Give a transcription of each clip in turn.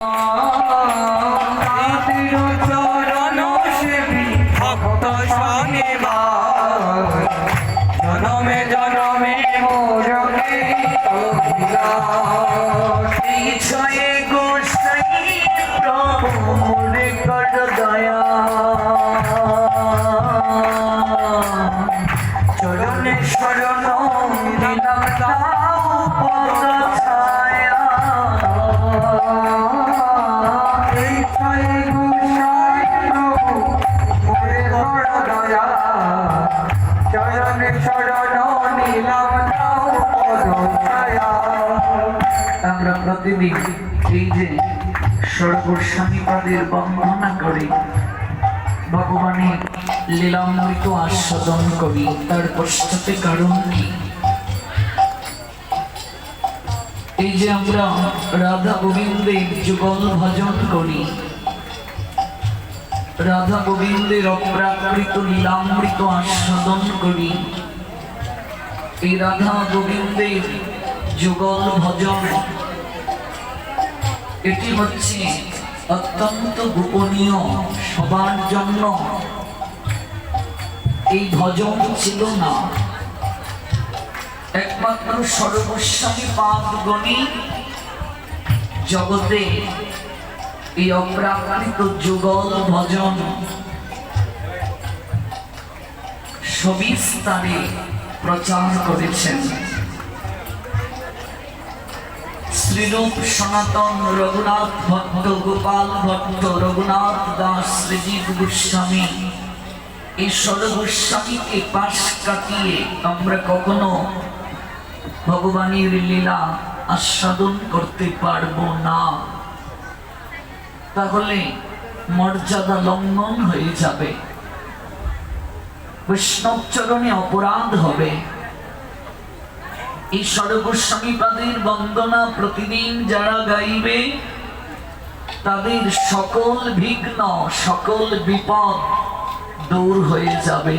তাদের প্রতিদিন এই যে সর্বস্বামী পাদের বন্দনা করি। ভগবানের লীলামৃত আস্বাদন করি, তার পশ্চাতে কারণ কি? এই যে আমরা রাধা গোবিন্দের যুগল ভজন করি, রাধা গোবিন্দের অপ্রাকৃত লীলামৃত আস্বাদন করি, এই রাধা গোবিন্দের যুগল ভজন এটি হচ্ছে অত্যন্ত গোপনীয় সবার জন্য। এই ভজন ছিল না। একমাত্র সর্বস্বামী পাদগণী জগতে এই অপ্রাকৃত যুগল ভজন সবিস্তারে প্রচার করেছেন। শ্রীরূপ সনাতন রঘুনাথ ভট্ট গোপাল ভট্ট রঘুনাথ দাস শ্রীজীব গোস্বামী। এই সর্বস্বামীকে পাশ কাটিয়ে আমরা কখনো ভগবানের লীলা আস্বাদন করতে পারব না। তাহলে মর্যাদা লঙ্ঘন হয়ে যাবে। বৈষ্ণব চরণে অপরাধ হবে। এই সর্বস্বামীপাদের বন্দনা প্রতিদিন যারা গাইবে তাদের সকল বিঘ্ন সকল বিপদ দূর হয়ে যাবে।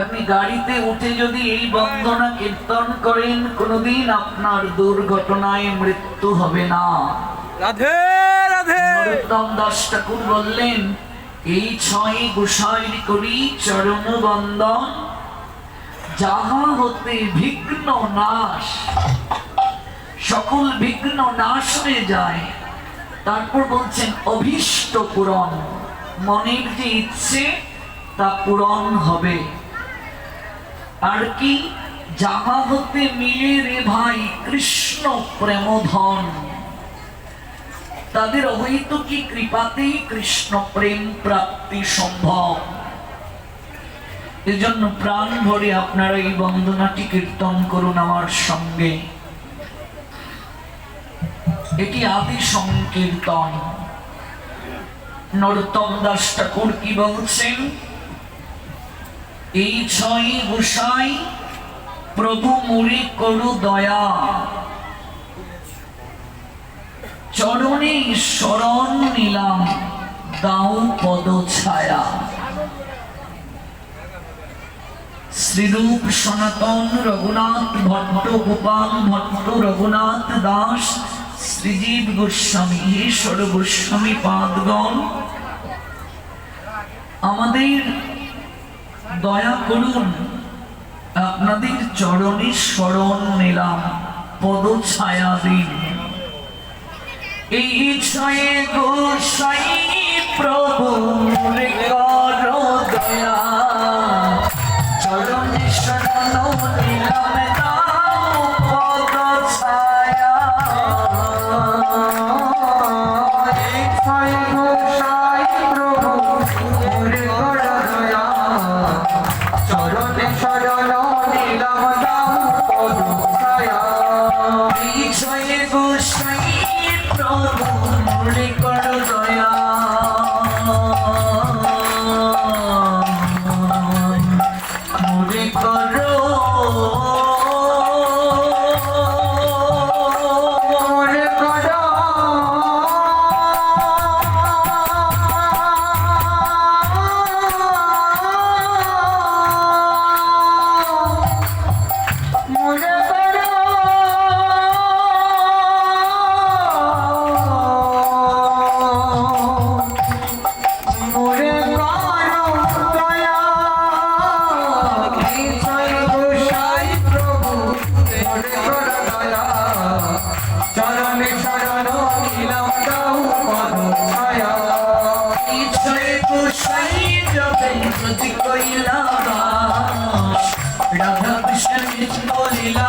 আপনি গাড়িতে উঠে যদি এই বন্দনা কীর্তন করেন কোনোদিন আপনার দুর্ঘটনায় মৃত্যু হবে না। রাধে রাধে। নরোত্তম দাস ঠাকুর বললেন এই ছয় গোসাইর করি চরণ বন্দন যাহা হতে বিঘ্ন নাশ, সকল বিঘ্ন নাশ হয়ে যায়। তারপর বলছেন, অভীষ্ট পূরণ। মনের যে ইচ্ছে, তা পূরণ হবে। আর কি? যাহা হতে মিলে রে ভাই কৃষ্ণ প্রেমধন। তাদের অহৈতুকী কৃপাতেই কৃষ্ণ প্রেম প্রাপ্তি সম্ভব? এজন্য প্রাণ ভরে আপনারা এই বন্দনাটি কীর্তন করুন আমার সঙ্গে। এটি আদি সংকীর্তন। নরোত্তম দাস ঠাকুর কি বলছেন? এই ছয় গোসাই প্রভু মুড়ি করু দয়া। চরণে শরণ নিলাম, দাও পদ ছায়া। শ্রীরূপ সনাতন রঘুনাথ ভট্ট গোপাল ভট্ট রঘুনাথ দাস, শ্রীজীব গোস্বামী, ঈশ্বর গোস্বামী পাদগণ। আমাদের দয়া করুন, আপনাদের চরণে স্মরণ নিলাম, পদ ছায়া দিন। এই ইচ্ছায় গোসাই প্রভু দয়া। মনে করো। চরণে শরণ নিলাম দাও পদ ছায়া। ঈশ্বরে গোসাই জপেন যদি কইলা রাধা কৃষ্ণ লীলা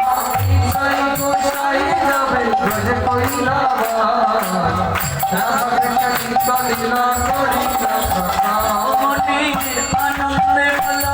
আনন্দে ভালো